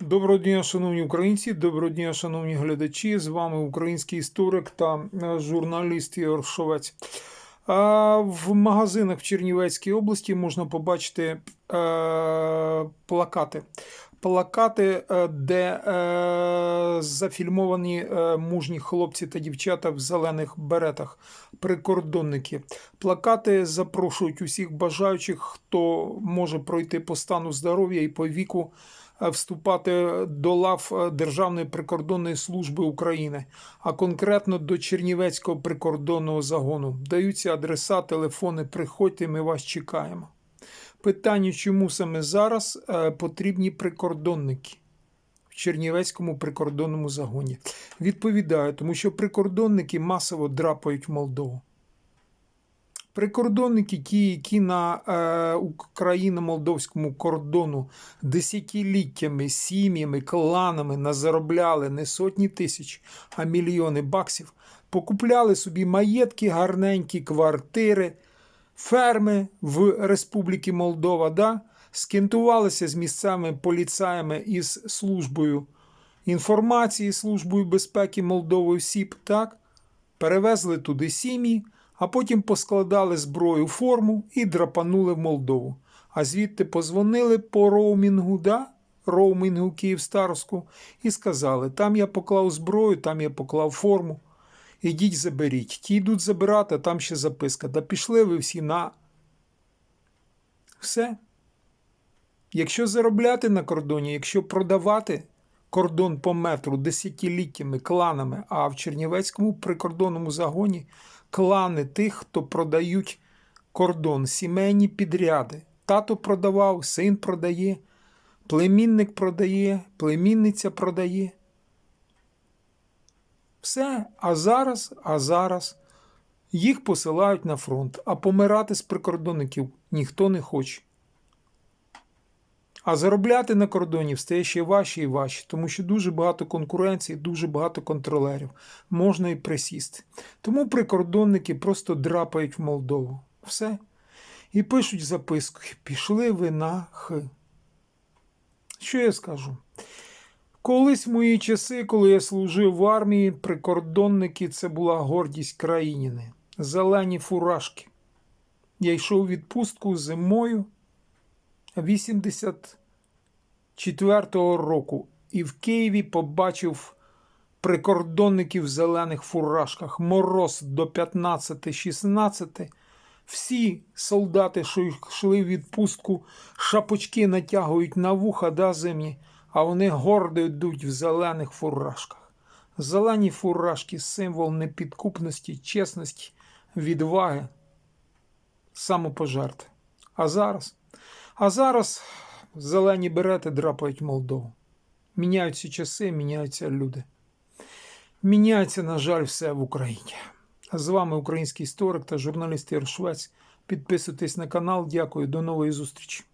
Доброго дня, шановні українці, доброго дня, шановні глядачі. З вами український історик та е, журналіст Ігор Шовець. В магазинах в Чернівецькій області можна побачити е, плакати. Плакати, е, де зафільмовані мужні хлопці та дівчата в зелених беретах, прикордонники. Плакати запрошують усіх бажаючих, хто може пройти по стану здоров'я і по віку вступати до лав е, Державної прикордонної служби України, а конкретно до Чернівецького прикордонного загону. Даються адреса, телефони, приходьте, ми вас чекаємо. Питання, чому саме зараз е, потрібні прикордонники в Чернівецькому прикордонному загоні? Відповідаю, тому що прикордонники масово драпають в Молдову. Прикордонники, ті, які на е, україно-молдовському кордону десятиліттями, сім'ями, кланами назаробляли не сотні тисяч, а мільйони баксів, покупляли собі маєтки, гарненькі квартири, ферми в Республіки Молдова, да? скентувалися з місцевими поліцаями із службою інформації, службою безпеки Молдови СІП, так? перевезли туди сім'ї, а потім поскладали зброю форму і драпанули в Молдову. А звідти позвонили по роумінгу, да? роумінгу Київстарську, і сказали: там я поклав зброю, там я поклав форму. Ідіть заберіть. Ті йдуть забирати, а там ще записка. Да пішли ви всі на. Все. Якщо заробляти на кордоні, якщо продавати кордон по метру десятиліттями, кланами, а в Чернівецькому прикордонному загоні клани тих, хто продають кордон, сімейні підряди. Тато продавав, син продає, племінник продає, племінниця продає. Все, а зараз, а зараз їх посилають на фронт, а помирати з прикордонників ніхто не хоче. А заробляти на кордоні встає ще важче і важче, тому що дуже багато конкуренції, дуже багато контролерів. Можна і присісти. Тому прикордонники просто драпають в Молдову. Все. І пишуть записку: пішли ви на Х. Що я скажу? Колись в мої часи, коли я служив в армії, прикордонники це була гордість країни. Зелені фуражки. Я йшов у відпустку зимою 84-го року і в Києві побачив прикордонників в зелених фуражках. Мороз до 15-16. Всі солдати, що йшли в відпустку, шапочки натягують на вуха да, зимні, а вони гордо йдуть в зелених фуражках. Зелені фуражки символ непідкупності, чесності, відваги, самопожертви. А зараз? А зараз зелені берети драпають Молдову. Міняються часи, міняються люди. Міняється, на жаль, все в Україні. А з вами український історик та журналіст Ігор Швець. Підписуйтесь на канал. Дякую, до нової зустрічі.